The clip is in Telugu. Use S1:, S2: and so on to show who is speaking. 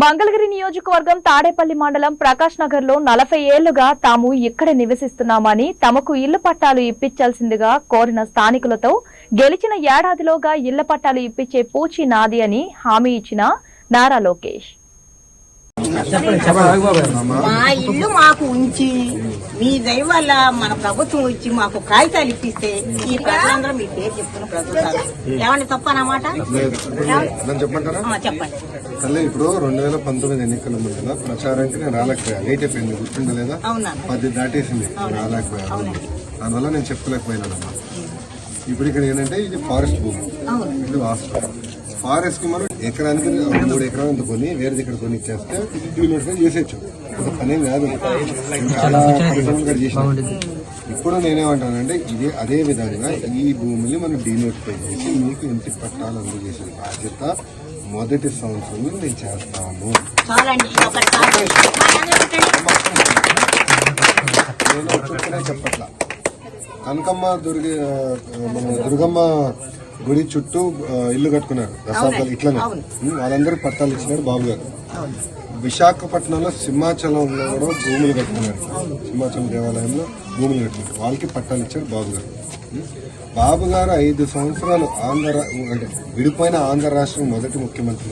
S1: మంగళగిరి నియోజకవర్గం తాడేపల్లి మండలం ప్రకాష్ నగర్లో నలభై ఏళ్ళుగా తాము ఇక్కడ నివసిస్తున్నామని తమకు ఇళ్ళ పట్టాలు ఇప్పించాల్సిందిగా కోరిన స్థానికులతో గెలిచిన ఏడాదిలోగా ఇళ్ళ పట్టాలు ఇప్పించే పూచి నాది అని హామీ ఇచ్చిన నారా లోకేష్.
S2: మా ఇల్లు మాకు ఉంచి మీ దయ వల్ల మన ప్రభుత్వం వచ్చి మాకు కాగితాలు ఇప్పిస్తే ఈ ప్రజలందరూ మీ పేరు చెప్తున్న ప్రభుత్వాలు ఏమండి ఆ, చెప్పండి.
S3: తల్లి ఇప్పుడు రెండు వేల పంతొమ్మిది ఎన్నికల ముందున ప్రచారానికి నేను రాలేకపోయాను లేట్ అయిపోయింది గుర్తుండలేదా?
S2: అవునా?
S3: పది దాటేసింది నేను రాలేకపోయాను. దానివల్ల నేను చెప్పలేకపోయినానమ్మా. ఇప్పుడు ఇక్కడ ఏంటంటే ఇది ఫారెస్ట్ భూమి.
S2: అవును.
S3: ఇది వాస్తవం. ఫారెస్ట్కి మనం ఎకరానికి మూడు ఎకరాలు అంత కొని వేరే దగ్గర కొని ఇచ్చేస్తే చేసేయచ్చు. ఒక పనేం కాదు. చాలా పరిశ్రమలు కూడా చేసినాం ఇప్పుడు నేనేమంటానంటే ఇది అదే విధంగా ఈ భూమిని మనం డీనోటిఫై చేసి మీకు ఇంటి పట్టాలు అందజేసే బాధ్యత మొదటి సంవత్సరంలో నేను చేస్తాము. నేను చెప్పట్లా. కనకమ్మ దుర్గ మన దుర్గమ్మ గుడి చుట్టూ ఇల్లు కట్టుకున్నారు. దశాబ్దాలు ఇట్లనే. వాళ్ళందరికీ పట్టాలు ఇచ్చినాడు బాబు గారు. విశాఖపట్నంలో సింహాచలంలో కూడా భూములు కట్టుకున్నారు. సింహాచలం దేవాలయంలో భూములు కట్టుకున్నారు. వాళ్ళకి పట్టాలు ఇచ్చాడు బాబు గారు. బాబు గారు ఐదు సంవత్సరాలు ఆంధ్ర అంటే విడిపోయిన ఆంధ్ర రాష్ట్రం మొదటి ముఖ్యమంత్రి